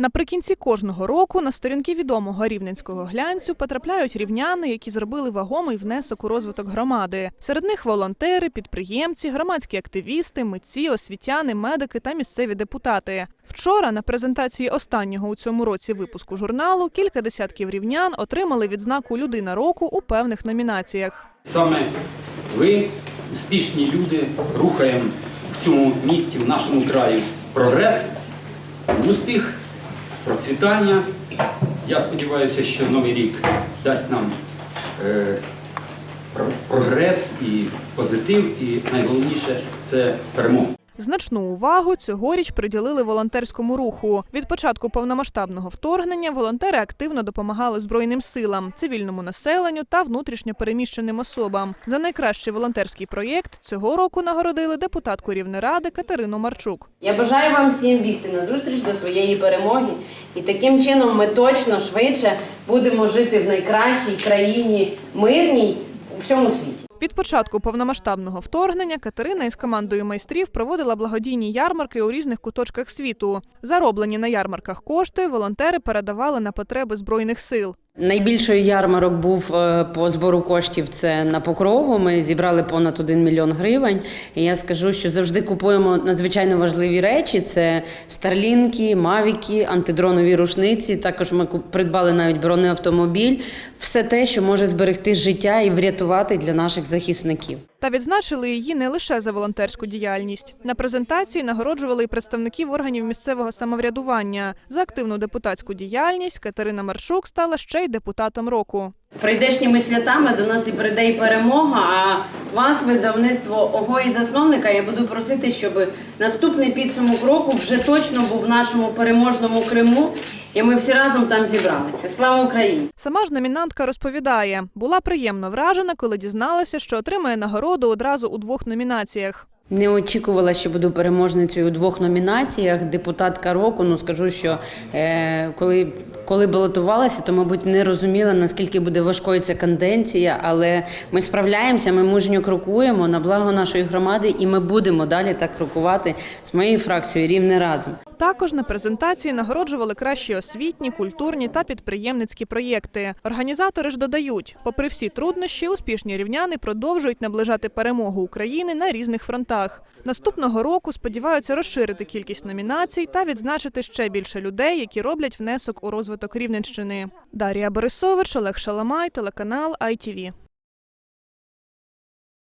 Наприкінці кожного року на сторінки відомого рівненського глянцю потрапляють рівняни, які зробили вагомий внесок у розвиток громади. Серед них волонтери, підприємці, громадські активісти, митці, освітяни, медики та місцеві депутати. Вчора на презентації останнього у цьому році випуску журналу кілька десятків рівнян отримали відзнаку Людина року у певних номінаціях. Саме ви, успішні люди, рухаємо в цьому місті, в нашому краї прогрес, успіх, процвітання. Я сподіваюся, що новий рік дасть нам е, прогрес і позитив, і найголовніше це перемога. Значну увагу цьогоріч приділили волонтерському руху. Від початку повномасштабного вторгнення волонтери активно допомагали збройним силам, цивільному населенню та внутрішньо переміщеним особам. За найкращий волонтерський проєкт цього року нагородили депутатку Рівнеради Катерину Марчук. Я бажаю вам всім бігти на зустріч до своєї перемоги, і таким чином ми точно швидше будемо жити в найкращій країні мирній у всьому світі. Від початку повномасштабного вторгнення Катерина із командою майстрів проводила благодійні ярмарки у різних куточках світу. Зароблені на ярмарках кошти волонтери передавали на потреби збройних сил. Найбільший ярмарок був е, по збору коштів. Це на покрову. Ми зібрали понад 1 мільйон гривень. І я скажу, що завжди купуємо надзвичайно важливі речі: це старлінки, мавіки, антидронові рушниці. Також ми придбали навіть бронеавтомобіль. Все те, що може зберегти життя і врятувати для наших захисників. Та відзначили її не лише за волонтерську діяльність. На презентації нагороджували і представників органів місцевого самоврядування. За активну депутатську діяльність Катерина Маршук стала ще й депутатом року. Прийдешніми святами до нас і прийде і перемога. А вас, видавництво ого і засновника, я буду просити, щоб наступний підсумок року вже точно був в нашому переможному Криму, і ми всі разом там зібралися. Слава Україні! Сама ж номінантка розповідає, була приємно вражена, коли дізналася, що отримає нагороду одразу у двох номінаціях. Не очікувала, що буду переможницею у двох номінаціях. Депутатка року. Ну скажу, що е, коли, коли балотувалася, то мабуть не розуміла наскільки буде важкою ця канденція. Але ми справляємося, ми мужньо крокуємо на благо нашої громади, і ми будемо далі так крокувати з моєю фракцією рівне разом. Також на презентації нагороджували кращі освітні, культурні та підприємницькі проєкти. Організатори ж додають, попри всі труднощі, успішні рівняни продовжують наближати перемогу України на різних фронтах. Наступного року сподіваються розширити кількість номінацій та відзначити ще більше людей, які роблять внесок у розвиток Рівненщини. Дар'я Борисович, Олег Шаламай, телеканал ITV.